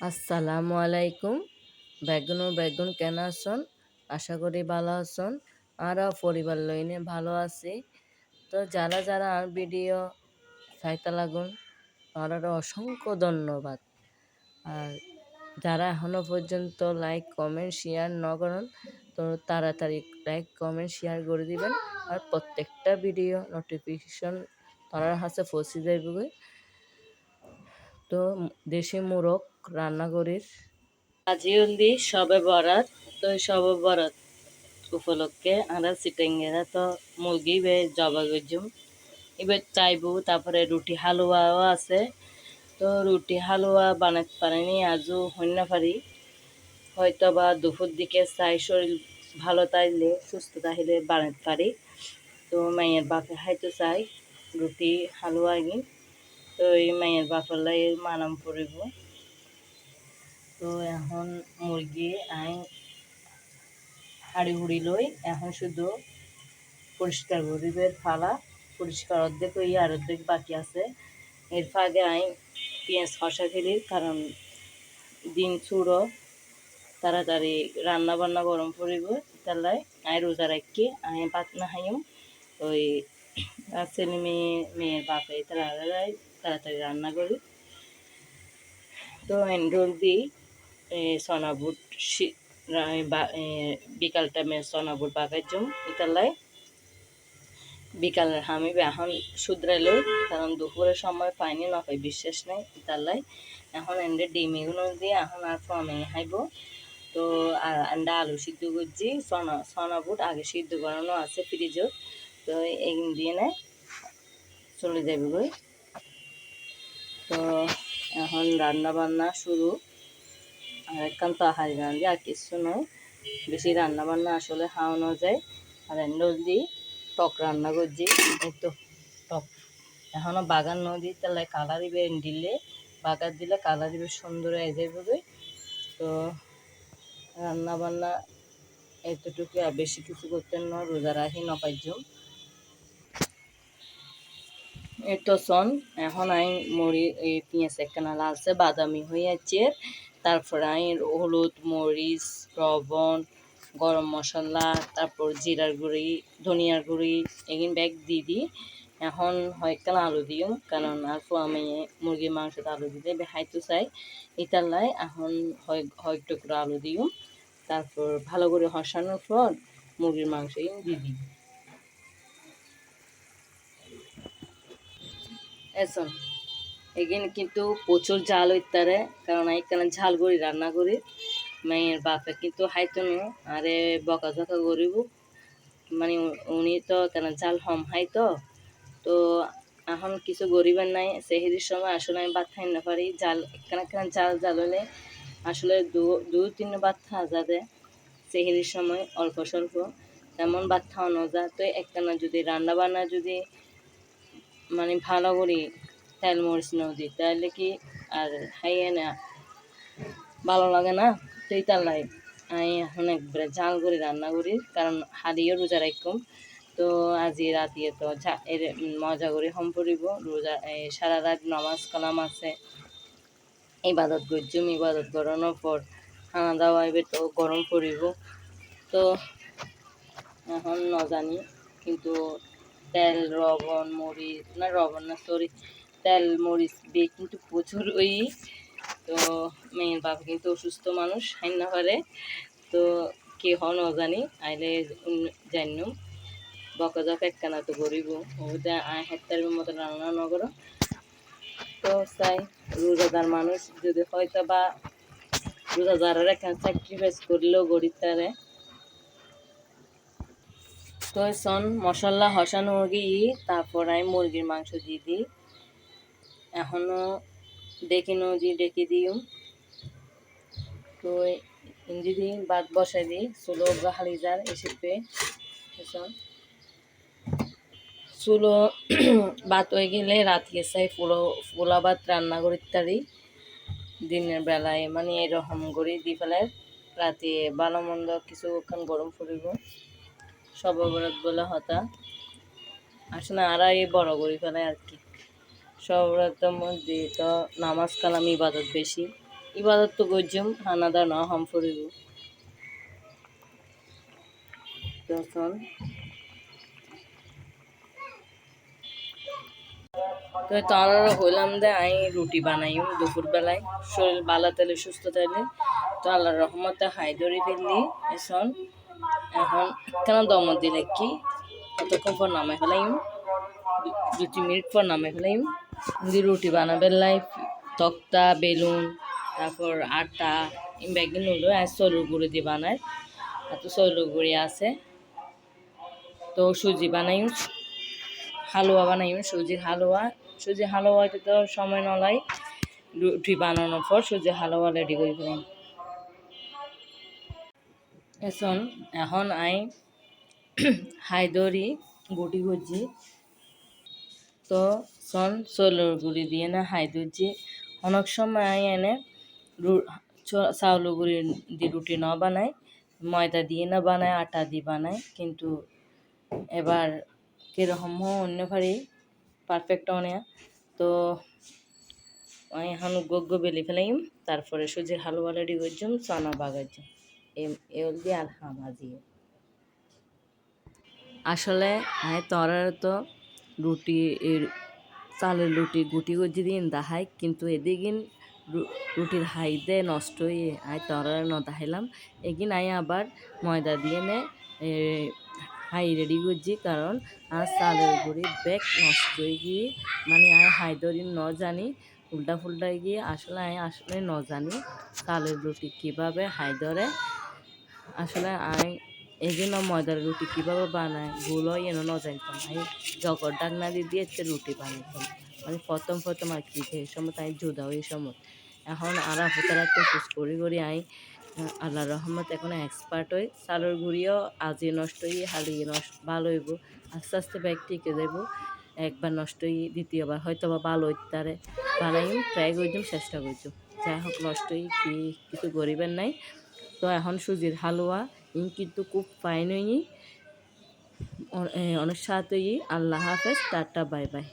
আসসালামু আলাইকুম। বেগুন বেগুন কেন আসন? আশা করি ভালো আছেন। আরও পরিবার লইনে ভালো আছি। তো যারা যারা আর ভিডিও চাইতে লাগুন তারা অসংখ্য ধন্যবাদ। আর যারা এখনও পর্যন্ত লাইক, কমেন্ট, শেয়ার ন করেন, তো তাড়াতাড়ি লাইক, কমেন্ট, শেয়ার করে দিবেন। আর প্রত্যেকটা ভিডিও নোটিফিকেশন তার কাছে পৌঁছে যাইবে। তো দেশি মোরগ রান্না করির আজি হলদি সবে বরাত, তো সবে বরাত উপলক্ষে আমরা সিটেঙ্গেরা তো মুরগি বে জবা গজুম, এবার চাইব, তারপরে রুটি হালুয়াও আছে, তো রুটি হালুয়া বানাতে পারিনি, আজও হইনা পারি। হয়তো বা দুপুর দিকে চাই শরীর ভালো তাইলে সুস্থ তাইলে বানাতে পারি। তো মাইয়ের বাপে হাইতে চাই রুটি হালুয়া গিয়ে তো এই মায়ের বাপালাই মানাম পড়িব। তো এখন মুরগি আই হাড়ি হুড়ি লই এখন শুধু পরিষ্কার গরিবের ফালা পরিষ্কার অর্ধেক ওই আর অর্ধেক বাকি আছে। এর ফাগে আই পেঁয়াজ খসা খেলি কারণ দিন চুড়ো, তাড়াতাড়ি রান্না বান্না গরম পড়িব। তাহলে আই রোজা রাখি, আই পাত না হাইম ওই ছেলে মেয়ে, মেয়ের বাপে, তারা তাড়াতাড়ি রান্না করি। তো এন্ডোল দিই সনা বুট বিকাল টাইমে সনা বুট বাগার জম ইতালাই বিকালের আমি এখন শুধরাইলো কারণ দুপুরের সময় পাইনি, না পাই বিশ্বাস নেই ইতালাই এখন এন্ডে ডিমিগুলো দিয়ে এখন আর ফর্মে হাইব। তো আন্ডা আলু সিদ্ধ করছি, সনা সনা বুট আগে সিদ্ধ করানো আছে ফ্রিজও তো এই দিয়ে নেয় চলে যাবে তো এখন রান্না বান্না শুরু। আর একখান হারি রান্ধি আর কিছু নয়। বেশি রান্না বান্না আসলে খাওয়ানো যায়। আর নদী টক রান্না করছি। তো টক। এখনও বাগান নদী তাহলে কালার দিবে দিলে বাগান দিলে কালার দিবে সুন্দর হয়ে যাবে তো রান্না বান্না এতটুকু আর বেশি কিছু করতে না, রোজা রাখি নপাইজম তো সন এখন আই মরি, এই পেঁয়াজ একখানা লালছে বাদামি হয়েছে তারপর আই হলুদ, মরিচ, লবণ, গরম মশলা, তারপর জিরার গুঁড়ি, ধনিয়ার গুঁড়ি, এগিন ব্যাগ দিয়ে দিই এখন হয়কাল আলু দিও কারণ আলু আমি মুরগির মাংসত আলু দিতে বেহাইতে চাই। ইতালাই এখন হয় হয় টুকরো আলু দিও তারপর ভালো করে হসানোর পর মুরগির মাংস দিয়ে দিই এসন এখানে কিন্তু প্রচুর জাল হইতারে কারণ এখানে ঝাল করি, রান্না করি। মেয়ের বাপে কিন্তু হাইতো নো, আরে বকা ঝকা করিব। মানে উনি তো কেন জাল হম হাইতো তো এখন কিছু গরিবের নাই সেহেরির সময় আসলে আমি ভাত খাই না পারি। জাল এখানে এখানে জাল জাল হলে আসলে দু দু তিন খাওয়া যাবে। সেহেরির সময় অল্প স্বল্প, তেমন ভাত খাওয়ানো যায়। তো একখানা যদি রান্না বান্না যদি মানে ভালো করি তেল মরিচ নদী তাহলে কি আর হাইয়ে না ভালো লাগে না? তুই তার লাই, আমি এখন একবারে ঝাল করে রান্না করি, কারণ হাদিও রোজা রাখুম তো আজি রাতিয়ে তো এর মজা করে হম পড়িব, রোজা সারা রাত নামাজ কালাম আছে, ইবাদত করছুম, ইবাদত করানোর পর খানা দাওয়া এবার তো গরম পড়িব। তো এখন ন জানি, কিন্তু তেল লবণ মরিচ, না লবণ না সরি তেল, মরিচ দিয়ে কিন্তু প্রচুর ওই, তো মেয়ের বাবা কিন্তু অসুস্থ মানুষ হাইনা পারে। তো কে হন অজানি আইলে জানি বকা জকা একখানা তো গরিব ওদের আয় হেক্টার মতো রান্না নগর তো চাই রোজাদার মানুষ যদি হয়তো বা রোজাদারের একখান স্যাক্রিফাইস করলেও গরিব তারে? তো সন মশলা হসানো গিয়ে তারপর আমি মুরগির মাংস দিয়ে দিই এখনও ডেকে নদী ডেকে দিও। তো যদি বাদ বসাই দিই চুলো হালি যার এসে চুলো ভাত হয়ে গেলে রাতে চাই ফুলো ফুলা ভাত রান্না করি তারি দিনের বেলায় মানে এরকম করে দি ফেলে রাতে ভালো মন্দ কিছুক্ষণ গরম পড়িব সবরত বলে হতা। আসলে আর এই বড় করি ফেলে আর কি। সবরতের মধ্যে তো নামাজ কালাম ইবাদত বেশি। ইবাদত তো গজ্জম হানাদা ন, হাম ফুরিব। তখন তো তারা হইলাম দে, আই রুটি বানাইম দুপুর বেলায় শরীর ভালো তাহলে সুস্থ তাহলে তো আল্লাহর রহমতে হাইদরি ফেললি এখন এখন কেন দম দিলে কি? কতক্ষণ পর নামে ফেলাইম? দু তিন মিনিট পর নামে ফেলাইম। দি রুটি বানাবে লাই তক্তা, বেলুন, তারপর আটা ব্যাগিন হলো আর সরু গুঁড়ি দিয়ে বানায় আর তো সরু গুঁড়ি আছে। তো সুজি বানাইম। হালুয়া বানাইম, সুজির হালুয়া। সুজি হালুয়াতে তো সময় নলাই। রুটি বানানোর পর সুজি হালুয়া রেডি করে ফেলাম এখন এখন আই হাইদরি গুটি গুজি তো সন চোলের গুড়ি দিয়ে না হাইদুজি। অনেক সময় আই এনে চাউল গুড়ি দিয়ে রুটি ন বানায় ময়দা দিয়ে না বানায় আটা দিয়ে বানায় কিন্তু এবার কীরকম অন্য ভারি পারফেক্ট অনেয়া তো আমি এখন গগ্গ বেলি ফেলাইম, তারপরে সুজির হালুয়া রেডি করছুম চানা বাগাইছুম এ দিয়ে আর আসলে, আয় তরার তো রুটি চালের রুটি গুটি গুজি দিন দাহাই, কিন্তু এদিকিন রুটির হাই দে নষ্ট হয়ে আয় তরার ন দাহাইলাম এগিন আই আবার ময়দা দিয়ে নে হাই রেডি করছি কারণ আর চালের গুড়ি ব্যাগ নষ্ট হয়ে গিয়ে মানে আয় হাইদরি ন জানি, উল্টা ফুল্টা গিয়ে আসলে আমি আসলে ন জানি চালের রুটি কীভাবে হাইদরে আসলে আমি এই জন্য ময়দার রুটি কীভাবে বানায়গুলো এনে ন জানতাম আমি জগর ডাকনা দিয়ে দিয়েছে রুটি বানাতাম মানে প্রথম প্রথম আর কি এই সময় তাই জুদাও এই সময়। এখন আর তারা তো খুশ করি করি আই, আল্লাহ রহমত এখন এক্সপার্ট হই। চালের গুঁড়িও আজি নষ্ট হই হালিয়ে নষ্ট, ভালো হইব। আস্তে আস্তে ব্যাগ টিকে যাব একবার নষ্ট হই দ্বিতীয়বার হয়তো বা ভালো হইতে তারে বানাই ট্রাই করছিলাম চেষ্টা করছিলাম যাই হোক, নষ্ট হই কি কিছু গরিবের নাই। তো এখন সুজির হালুয়া ইন কিন্তু খুব ফাইন হই অনেক সাথে আল্লাহ হাফেজ, টাটা, বাই বাই।